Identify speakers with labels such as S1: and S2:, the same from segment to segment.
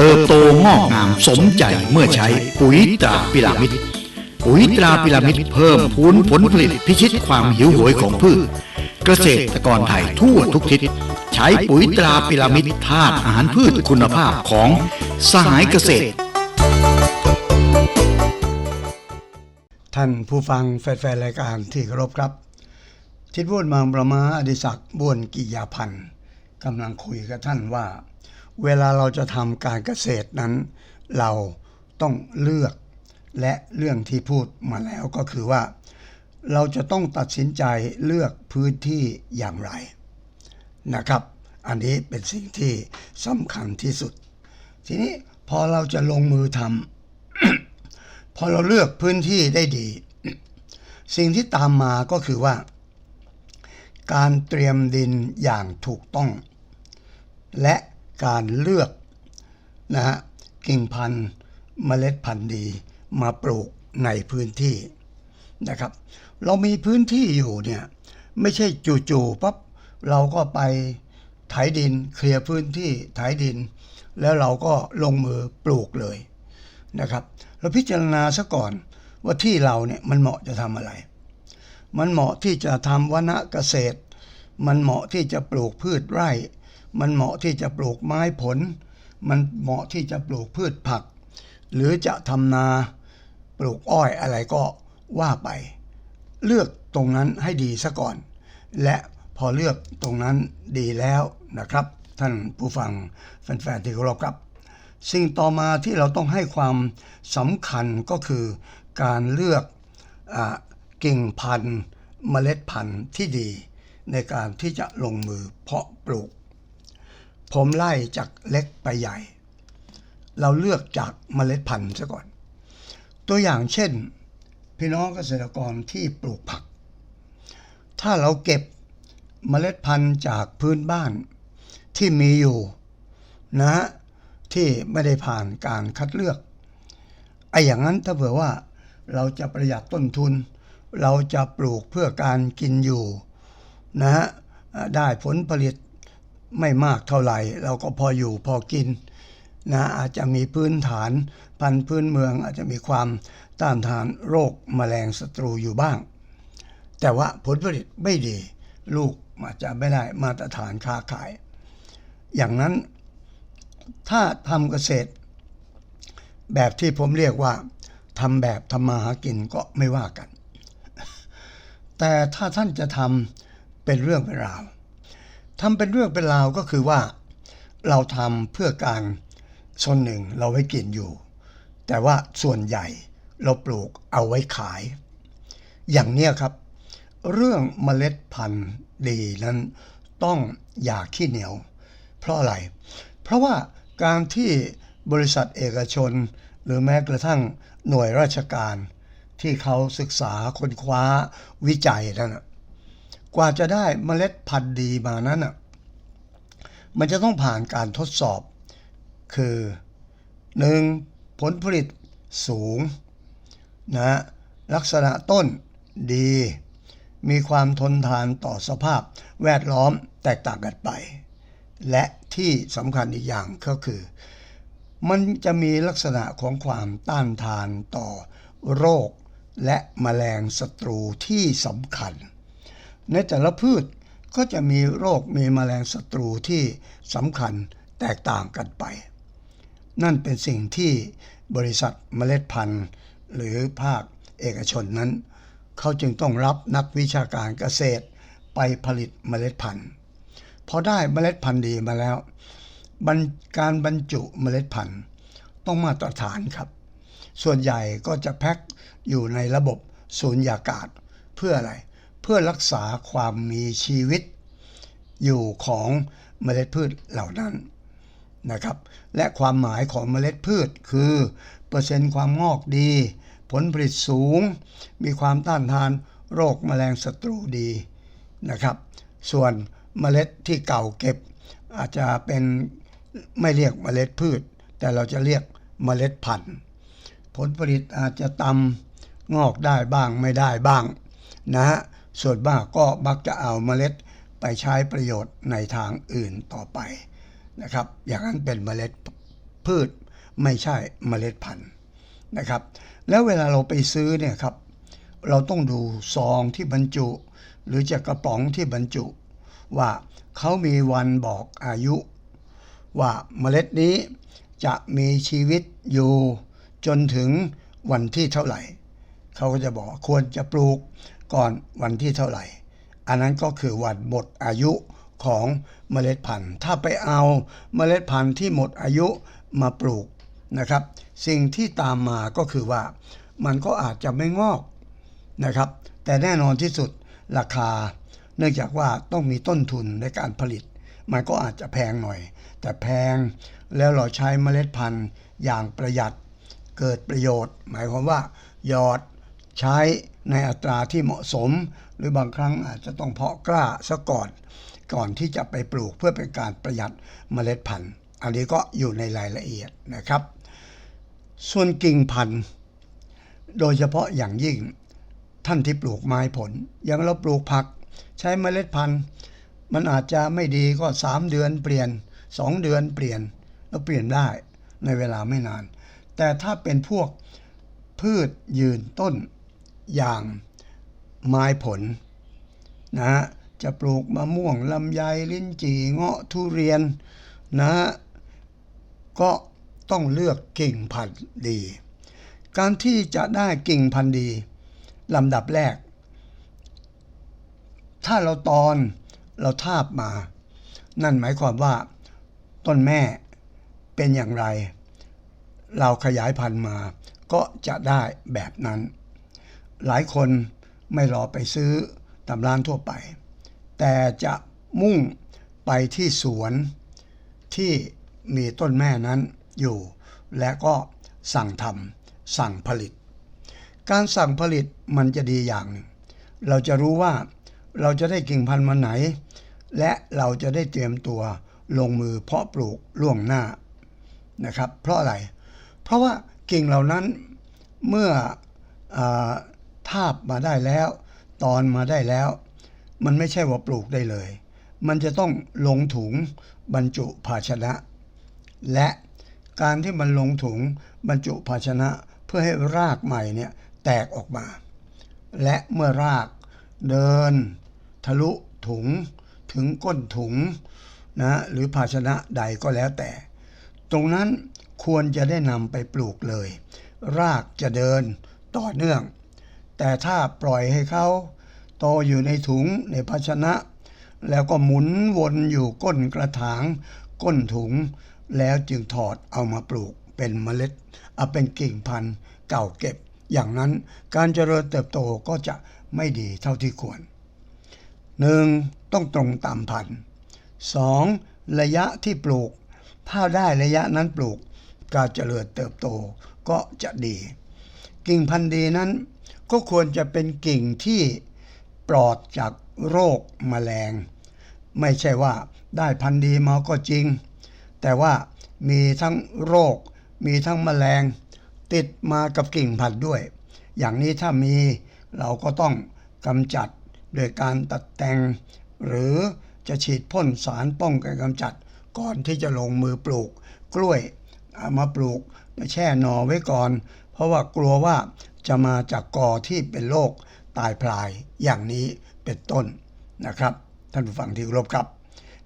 S1: เติบโตงอกงามสมใจเมื่อใช้ปุ๋ยตราพิรามิดปุ๋ยตราพิรามิดเพิ่มพูนผลผลิตพิชิตความหิวโหยของพืช เกษตรกรไทยทั่วทุกทิศ ใช้ปุ๋ยตราพิรามิดธาตุอาหารพืชคุณภาพของสหายเกษตร
S2: ท่านผู้ฟังแฟนๆรายการที่เคารพครับ ทิดบ้วนบางประมาอดิศักดิ์บ้วนกิยาพันธ์กำลังคุยกับท่านว่า เวลาเราจะทำการเกษตรนั้น เราต้องเลือก และเรื่องที่พูดมาแล้วก็คือว่า เราจะต้องตัดสินใจเลือกพื้นที่อย่างไรนะครับ อันนี้เป็นสิ่งที่สำคัญที่สุด ทีนี้พอเราจะลงมือทำพอเราเลือกพื้นที่ได้ดี สิ่งที่ตามมาก็คือว่า การเตรียมดินอย่างถูกต้อง และ การเลือกนะฮะกิ่งพันธุ์เมล็ดพันธุ์ดีมาปลูกในพื้นที่นะครับ เรามีพื้นที่อยู่เนี่ยไม่ใช่จู่ๆปั๊บเราก็ไปไถดินเคลียร์พื้นที่ไถดิน แล้วเราก็ลงมือปลูกเลยนะครับ เราพิจารณาซะก่อนว่าที่เราเนี่ยมันเหมาะจะทำอะไร มันเหมาะที่จะทำวนเกษตร มันเหมาะที่จะปลูกพืชไร่ มันเหมาะที่จะปลูกไม้ผล มันเหมาะที่จะปลูกพืชผัก หรือจะทำนาปลูกอ้อยอะไรก็ว่าไป เลือกตรงนั้นให้ดีซะก่อน และพอเลือกตรงนั้นดีแล้วนะครับ ท่านผู้ฟังแฟนๆที่เคารพครับ สิ่งต่อมาที่เราต้องให้ความสำคัญก็คือการเลือกอกิ่งพันธุ์ เมล็ดพันธุ์ที่ดี ในการที่จะลงมือเพาะปลูก ผมไล่จากเล็กไปใหญ่ เราเลือกจากเมล็ดพันธุ์ซะก่อน ตัวอย่างเช่น พี่น้องเกษตรกรที่ปลูกผัก ถ้าเราเก็บเมล็ดพันธุ์จากพื้นบ้านที่มีอยู่นะฮะที่ไม่ได้ผ่านการคัดเลือกไอ้อย่างนั้นถ้าเผื่อว่าเราจะประหยัดต้นทุน เราจะปลูกเพื่อการกินอยู่นะฮะได้ผลผลิต ไม่มากเท่าไหร่ เราก็พออยู่พอกินนะอาจจะมีพื้นฐานพันพื้นเมืองอาจจะมีความต้านทานโรคแมลงศัตรูอยู่บ้าง แต่ว่าผลผลิตไม่ดี ลูกอาจจะไม่ได้มาตรฐานค้าขาย อย่างนั้นถ้าทำเกษตร แบบที่ผมเรียกว่าทำแบบทำมาหากินก็ไม่ว่ากัน แต่ถ้าท่านจะทำเป็นเรื่องเป็นราว ทำเป็นเรื่องเป็นราวก็คือว่า เราทำเพื่อการส่วนหนึ่งเราไว้กินอยู่ แต่ว่าส่วนใหญ่เราปลูกเอาไว้ขาย อย่างเนี้ยครับ เรื่องเมล็ดพันธุ์ดีนั้นต้องอย่าขี้เหนียว เพราะอะไร เพราะว่าการที่บริษัทเอกชน หรือแม้กระทั่งหน่วยราชการ ที่เขาศึกษาค้นคว้าวิจัยนั่นนะ กว่าจะได้เมล็ดพันธุ์ดีมานั้นน่ะมันจะต้องผ่านการทดสอบ คือ 1. ผลผลิตสูงนะลักษณะต้นดี มีความทนทานต่อสภาพแวดล้อมแตกต่างกันไป และที่สำคัญอีกอย่างก็คือ มันจะมีลักษณะของความต้านทานต่อโรค และแมลงศัตรูที่สำคัญ ในแต่ละพืชก็จะมีโรคมีแมลงศัตรูที่สำคัญแตกต่างกันไป นั่นเป็นสิ่งที่บริษัทเมล็ดพันธุ์ หรือภาคเอกชนนั้น เขาจึงต้องรับนักวิชาการเกษตรไปผลิตเมล็ดพันธุ์พอได้เมล็ดพันธุ์ดีมาแล้ว การบรรจุเมล็ดพันธุ์ต้องมาตรฐานครับ ส่วนใหญ่ก็จะแพ็คอยู่ในระบบสูญญากาศเพื่ออะไร พื่อรักษาความมีชีวิต อยู่ของเมล็ดพืชเหล่านั้นนะครับ และความหมายของเมล็ดพืชคือ เปอร์เซ็นต์ความงอกดี ผลผลิตสูง มีความต้านทานโรคแมลงศัตรูดีนะครับ ส่วนเมล็ดที่เก่าเก็บ อาจจะเป็นไม่เรียกเมล็ดพืช แต่เราจะเรียกเมล็ดพันธุ์ ผลผลิตอาจจะต่ำงอกได้บ้างไม่ได้บ้างนะฮะ ส่วนมากก็มักจะเอาเมล็ดไปใช้ประโยชน์ในทางอื่นต่อไปนะครับ อย่างนั้นเป็นเมล็ดพืชไม่ใช่เมล็ดพันธุ์นะครับ แล้วเวลาเราไปซื้อเนี่ยครับ เราต้องดูซองที่บรรจุ หรือจะกระป๋องที่บรรจุ ว่าเขามีวันบอกอายุ ว่าเมล็ดนี้จะมีชีวิตอยู่จนถึงวันที่เท่าไหร่ เขาก็จะบอกควรจะปลูก ก่อนวันที่เท่าไหร่ อันนั้นก็คือวันหมดอายุของเมล็ดพันธุ์ ถ้าไปเอาเมล็ดพันธุ์ที่หมดอายุมาปลูกนะครับ สิ่งที่ตามมาก็คือว่ามันก็อาจจะไม่งอกนะครับ แต่แน่นอนที่สุดราคา เนื่องจากว่าต้องมีต้นทุนในการผลิต มันก็อาจจะแพงหน่อย แต่แพงแล้วเราใช้เมล็ดพันธุ์อย่างประหยัดเกิดประโยชน์ หมายความว่าหยอดใช้ ในอัตราที่เหมาะสม หรือบางครั้งอาจจะต้องเพาะกล้าซะก่อน ก่อนที่จะไปปลูกเพื่อเป็นการประหยัดเมล็ดพันธุ์ อันนี้ก็อยู่ในรายละเอียดนะครับ ส่วนกิ่งพันธุ์ โดยเฉพาะอย่างยิ่งท่านที่ปลูกไม้ผล อย่างเราปลูกผัก ใช้เมล็ดพันธุ์ มันอาจจะไม่ดีก็ 3 เดือนเปลี่ยน 2 เดือนเปลี่ยนแล้วเปลี่ยนได้ในเวลาไม่นาน แต่ถ้าเป็นพวกพืชยืนต้น อย่างไม้ผลนะฮะจะปลูกมะม่วงลำไยลิ้นจี่เงาะทุเรียนนะก็ต้องเลือกกิ่งพันธุ์ดี การที่จะได้กิ่งพันธุ์ดีลำดับแรก ถ้าเราตอนเราทาบมา นั่นหมายความว่าต้นแม่เป็นอย่างไร เราขยายพันธุ์มาก็จะได้แบบนั้น หลายคนไม่รอไปซื้อตามร้านทั่วไป แต่จะมุ่งไปที่สวนที่มีต้นแม่นั้นอยู่ และก็สั่งทำสั่งผลิต การสั่งผลิตมันจะดีอย่างหนึ่ง เราจะรู้ว่าเราจะได้กิ่งพันธุ์มาไหน และเราจะได้เตรียมตัวลงมือเพาะปลูกล่วงหน้านะครับ เพราะอะไร เพราะว่ากิ่งเหล่านั้นเมื่ออาทาบมาได้แล้ว ตอนมาได้แล้ว มันไม่ใช่ว่าปลูกได้เลย มันจะต้องลงถุงบรรจุภาชนะ และการที่มันลงถุงบรรจุภาชนะเพื่อให้รากใหม่เนี่ยแตกออกมา และเมื่อรากเดิน ทะลุถุงถึงก้นถุงนะหรือภาชนะใดก็แล้วแต่ ตรงนั้นควรจะได้นำไปปลูกเลย รากจะเดินต่อเนื่อง แต่ถ้าปล่อยให้เขาโตอยู่ในถุงในภาชนะ แล้วก็หมุนวนอยู่ก้นกระถาง ก้นถุง แล้วจึงถอดเอามาปลูกเป็นเมล็ดเอาเป็นกิ่งพันธุ์เก่าเก็บ อย่างนั้นการเจริญเติบโตก็จะไม่ดีเท่าที่ควรหนึ่งต้องตรงตามพันธุ์สองระยะที่ปลูก ถ้าได้ระยะนั้นปลูก การเจริญเติบโตก็จะดี กิ่งพันธุ์ดีนั้น ก็ควรจะเป็นกิ่งที่ปลอดจากโรคแมลง ไม่ใช่ว่าได้พันธุ์ดีมาก็จริง แต่ว่ามีทั้งโรค มีทั้งแมลง ติดมากับกิ่งพันธุ์ด้วย อย่างนี้ถ้ามีเราก็ต้องกำจัดโดยการตัดแต่ง หรือจะฉีดพ่นสารป้องกันกำจัดก่อนที่จะลงมือปลูกกล้วยามาปลูกแช่หน่อไว้ก่อน เพราะว่ากลัวว่าจะมาจากกอที่เป็นโรคตายพลายอย่างนี้เป็นต้นนะครับ ท่านผู้ฟังที่เคารพครับ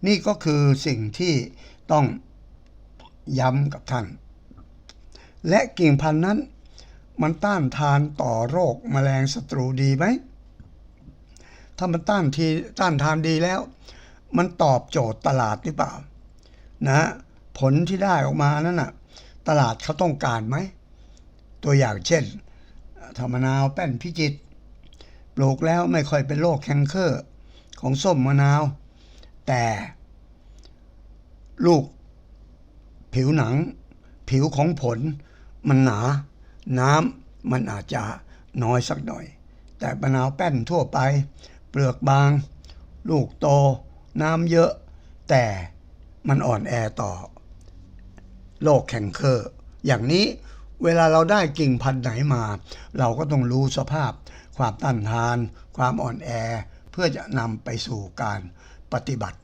S2: นี่ก็คือสิ่งที่ต้องย้ำกับท่าน และกิ่งพันธุ์นั้น มันต้านทานต่อโรคแมลงศัตรูดีไหมถ้ามันต้านทีต้านทานดีแล้ว มันตอบโจทย์ตลาดหรือเปล่า นะ ผลที่ได้ออกมานั้นน่ะตลาดเขาต้องการไหม ตัวอย่างเช่นธรรมนาวแป้นพิจิตรปลูกแล้วไม่ค่อยเป็นโรคแคนเคอร์ของส้มมะนาว แต่ลูกผิวหนัง ผิวของผลมันหนา น้ำมันอาจจะน้อยสักหน่อย แต่มะนาวแป้นทั่วไป เปลือกบาง ลูกโต น้ำเยอะ แต่มันอ่อนแอต่อโรคแคนเคอร์อย่างนี้ เวลาเราได้กิ่งพันธุ์ไหนมา เราก็ต้องรู้สภาพ ความต้านทาน ความอ่อนแอ เพื่อจะนำไปสู่การปฏิบัติ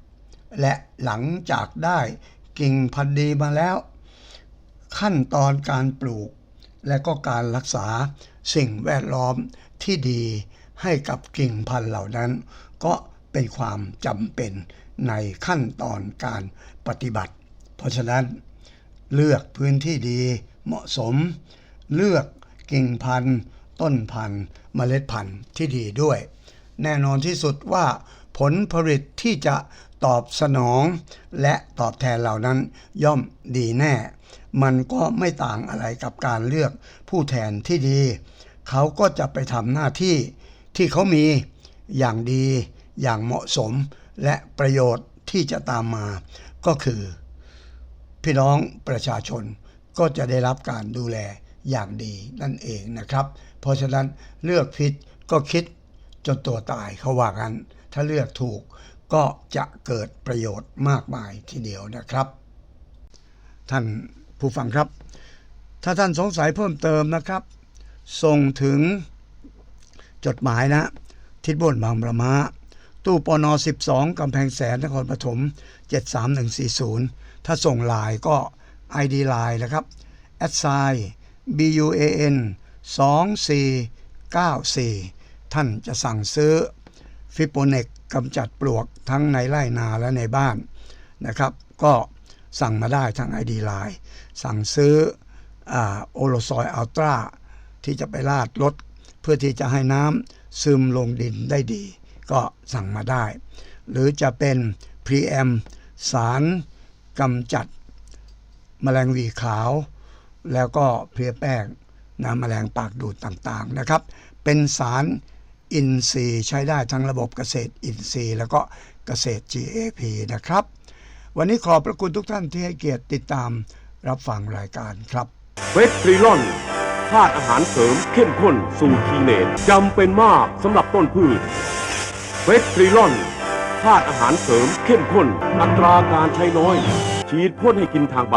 S2: และหลังจากได้กิ่งพันธุ์ดีมาแล้ว ขั้นตอนการปลูก และก็การรักษาสิ่งแวดล้อมที่ดีให้กับกิ่งพันธุ์เหล่านั้น ก็เป็นความจำเป็นในขั้นตอนการปฏิบัติ เพราะฉะนั้นเลือกพื้นที่ดี เหมาะสม เลือกกิ่งพันธุ์ ต้นพันธุ์ เมล็ดพันธุ์ที่ดีด้วย แน่นอนที่สุดว่าผลผลิตที่จะตอบสนอง และตอบแทนเหล่านั้นย่อมดีแน่ มันก็ไม่ต่างอะไรกับการเลือกผู้แทนที่ดี เขาก็จะไปทำหน้าที่ที่เขามีอย่างดีอย่างเหมาะสมและประโยชน์ที่จะตามมา ก็คือ พี่น้องประชาชน ก็จะได้รับการดูแลอย่างดีนั่นเองนะครับ เพราะฉะนั้นเลือกผิดก็คิดจนตัวตายเขาว่ากันถ้าเลือกถูกก็จะเกิดประโยชน์มากมายทีเดียวนะครับ ท่านผู้ฟังครับ ถ้าท่านสงสัยเพิ่มเติมนะครับ ส่งถึงจดหมายนะ ทิศบนบางประมาตู้ปน12กำแพงแสนนครปฐม 73140 ถ้าส่งลน์ก็ ID ไลน์นะครับ a d s i BUAN 2494 ท่านจะสั่งซื้อฟิโปเนกกำจัดปลวกทั้งในไร่นาและในบ้านนะครับ ก็สั่งมาได้ทาง ID ไลน์สั่งซื้อโอโลซอยอัลตราที่จะไปลาดรถเพื่อที่จะให้น้ำซึมลงดินได้ดี ก็สั่งมาได้ หรือจะเป็นพรีแอมสารกำจัด แมลงวีขาว แล้วก็เพลียแป้งนะแมลงปากดูดต่างๆนะครับ เป็นสารอินทรีย์ใช้ได้ทั้งระบบเกษตรอินทรีย์ แล้วก็เกษตร GAP นะครับ วันนี้ขอบพระคุณทุกท่านที่ให้เกียรติติดตามรับฟังรายการครับ
S3: เฟสทริลอนธาตุอาหารเสริมเข้มข้นสูตรทีเนตจำเป็นมากสำหรับต้นพืชเฟสทริลอนธาตุอาหารเสริมเข้มข้น อัตราการใช้น้อย ฉีดพ่นให้กินทางใบ